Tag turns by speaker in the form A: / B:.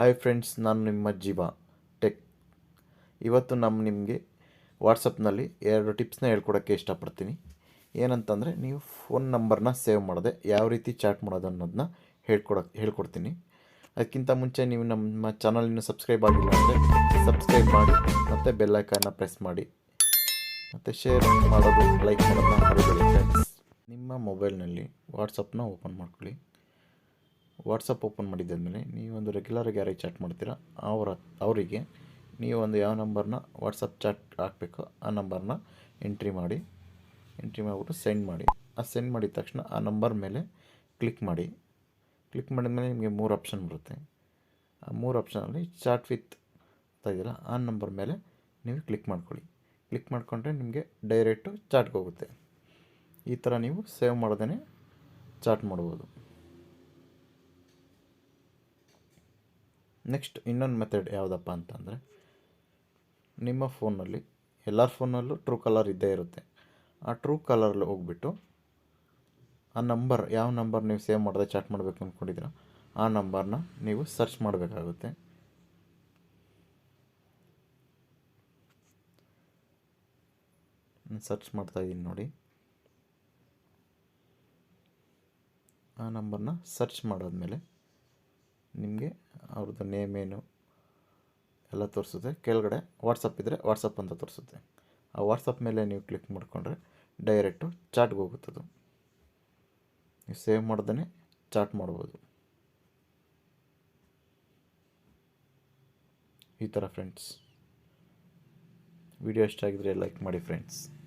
A: Hi friends ನಾನು ನಿಮ್ಮ ಜೀವ ಟೆಕ್ ಇವತ್ತು ನಮ್ಮ ನಿಮಗೆ ವಾಟ್ಸಪ್ನಲ್ಲಿ ಎರಡು ಟಿಪ್ಸ್ನ ಹೇಳ್ಕೊಡೋಕ್ಕೆ ಇಷ್ಟಪಡ್ತೀನಿ. ಏನಂತಂದರೆ, ನೀವು ಫೋನ್ ನಂಬರ್ನ ಸೇವ್ ಮಾಡದೆ ಯಾವ ರೀತಿ ಚಾಟ್ ಮಾಡೋದು ಅನ್ನೋದನ್ನ ಹೇಳ್ಕೊಡಕ್ಕೆ ಹೇಳ್ಕೊಡ್ತೀನಿ. ಅದಕ್ಕಿಂತ ಮುಂಚೆ ನೀವು ನಮ್ಮ ಚಾನಲ್ ಸಬ್ಸ್ಕ್ರೈಬ್ ಆಗಿಲ್ಲ ಅಂದರೆ ಸಬ್ಸ್ಕ್ರೈಬ್ ಮಾಡಿ, ಮತ್ತು ಬೆಲ್ಲೈಕನ್ನ ಪ್ರೆಸ್ ಮಾಡಿ, ಮತ್ತು ಶೇರ್ ಮಾಡೋದು ಲೈಕ್ ಮಾಡೋದನ್ನ ನಿಮ್ಮ ಮೊಬೈಲ್ನಲ್ಲಿ ವಾಟ್ಸಪ್ನ ಓಪನ್ ಮಾಡ್ಕೊಳ್ಳಿ. ವಾಟ್ಸಪ್ ಓಪನ್ ಮಾಡಿದ್ದಾದಮೇಲೆ ನೀವೊಂದು ರೆಗ್ಯುಲರಾಗಿ ಯಾರಿಗೆ ಚಾಟ್ ಮಾಡ್ತೀರಾ, ಅವರ, ಅವರಿಗೆ ನೀವೊಂದು ಯಾವ ನಂಬರ್ನ ವಾಟ್ಸಪ್ ಚಾಟ್ ಹಾಕಬೇಕು ಆ ನಂಬರ್ನ ಎಂಟ್ರಿ ಮಾಡಿ ಎಂಟ್ರಿ ಮಾಡಿಬಿಟ್ಟು ಸೆಂಡ್ ಮಾಡಿ. ಆ ಸೆಂಡ್ ಮಾಡಿದ ತಕ್ಷಣ ಆ ನಂಬರ್ ಮೇಲೆ ಕ್ಲಿಕ್ ಮಾಡಿ. ಕ್ಲಿಕ್ ಮಾಡಿದ ಮೇಲೆ ನಿಮಗೆ ಮೂರು ಆಪ್ಷನ್ ಬರುತ್ತೆ. ಆ ಮೂರು ಆಪ್ಷನಲ್ಲಿ ಚಾಟ್ ವಿತ್ ಅಂತ ಇದೆಯಲ್ಲ, ಆ ನಂಬರ್ ಮೇಲೆ ನೀವು ಕ್ಲಿಕ್ ಮಾಡ್ಕೊಳ್ಳಿ. ಕ್ಲಿಕ್ ಮಾಡಿಕೊಂಡ್ರೆ ನಿಮಗೆ ಡೈರೆಕ್ಟು ಚಾಟ್ಗೆ ಹೋಗುತ್ತೆ. ಈ ಥರ ನೀವು ಸೇವ್ ಮಾಡ್ದೇ ಚಾಟ್ ಮಾಡ್ಬೋದು. ನೆಕ್ಸ್ಟ್ ಇನ್ನೊಂದು ಮೆಥಡ್ ಯಾವುದಪ್ಪ ಅಂತಂದರೆ, ನಿಮ್ಮ ಫೋನಲ್ಲಿ ಎಲ್ಲರ ಫೋನಲ್ಲೂ ಟ್ರೂ ಕಲರ್ ಇದ್ದೇ ಇರುತ್ತೆ. ಆ ಟ್ರೂ ಕಲರಲ್ಲಿ ಹೋಗ್ಬಿಟ್ಟು ಆ ನಂಬರ್ ಯಾವ ನಂಬರ್ ನೀವು ಸೇವ್ ಮಾಡಿದೆ ಚಾಟ್ ಮಾಡಬೇಕು ಅಂದ್ಕೊಂಡಿದ್ದೀರ ಆ ನಂಬರ್ನ ನೀವು ಸರ್ಚ್ ಮಾಡಬೇಕಾಗುತ್ತೆ. ಸರ್ಚ್ ಮಾಡ್ತಾ ಇದ್ದೀನಿ ನೋಡಿ. ಆ ನಂಬರ್ನ ಸರ್ಚ್ ಮಾಡಾದ್ಮೇಲೆ ನಿಮಗೆ ಅವ್ರದ್ದು ನೇಮ್ ಏನು ಎಲ್ಲ ತೋರಿಸುತ್ತೆ. ಕೆಳಗಡೆ ವಾಟ್ಸಪ್ ಇದ್ದರೆ ವಾಟ್ಸಪ್ ಅಂತ ತೋರಿಸುತ್ತೆ. ಆ ವಾಟ್ಸಪ್ ಮೇಲೆ ನೀವು ಕ್ಲಿಕ್ ಮಾಡಿಕೊಂಡ್ರೆ ಡೈರೆಕ್ಟು ಚಾಟ್ಗೆ ಹೋಗುತ್ತದು. ನೀವು ಸೇವ್ ಮಾಡ್ದೇ ಚಾಟ್ ಮಾಡ್ಬೋದು. ಈ ಥರ ಫ್ರೆಂಡ್ಸ್ ವಿಡಿಯೋ ಇಷ್ಟ ಆಗಿದ್ರೆ ಲೈಕ್ ಮಾಡಿ ಫ್ರೆಂಡ್ಸ್